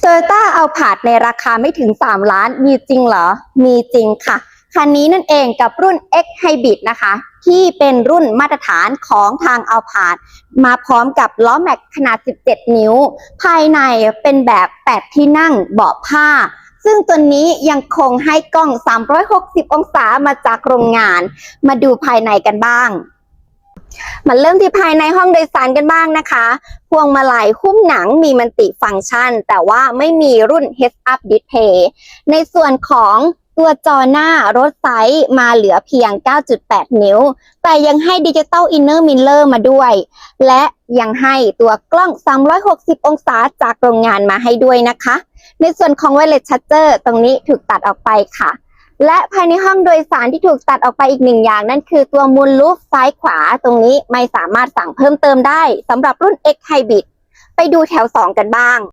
โตโยต้าเอาผาดในราคาไม่ถึง 3 ล้านมีจริงเหรอ มีจริงค่ะ คันนี้นั่นเองกับรุ่น X Hybrid นะคะ ที่เป็นรุ่นมาตรฐานของทางเอาผาดมาพร้อมกับล้อแม็กขนาด 17 นิ้ว ภายในเป็นแบบ 8 ที่นั่งเบาะผ้า ซึ่งตัวนี้ยังคงให้กล้อง 360 องศามาจากโรงงาน มาดูภายในกันบ้าง มาเริ่มที่ภายในห้องโดยสารกันบ้างนะคะ พวงมาลัยหุ้มหนังมีมันติฟังก์ชัน แต่ว่าไม่มีรุ่น Head Up Display ในส่วนของตัวจอหน้ารถไซส์มาเหลือเพียง 9.8 นิ้ว แต่ยังให้ดิจิตอลอินเนอร์มิลเลอร์มาด้วย และยังให้ตัวกล้อง 360 องศาจากโรงงานมาให้ด้วยนะคะ ในส่วนของ Wireless Charger ตรงนี้ถูกตัดออกไปค่ะ และภายในห้องโดยสารที่ถูกตัดออกไปอีกหนึ่งอย่าง นั่นคือตัวมูลลูฟซ้ายขวาตรงนี้ไม่สามารถสั่งเพิ่มเติมได้สำหรับรุ่น X Hybrid ไปดูแถว 2 กันบ้าง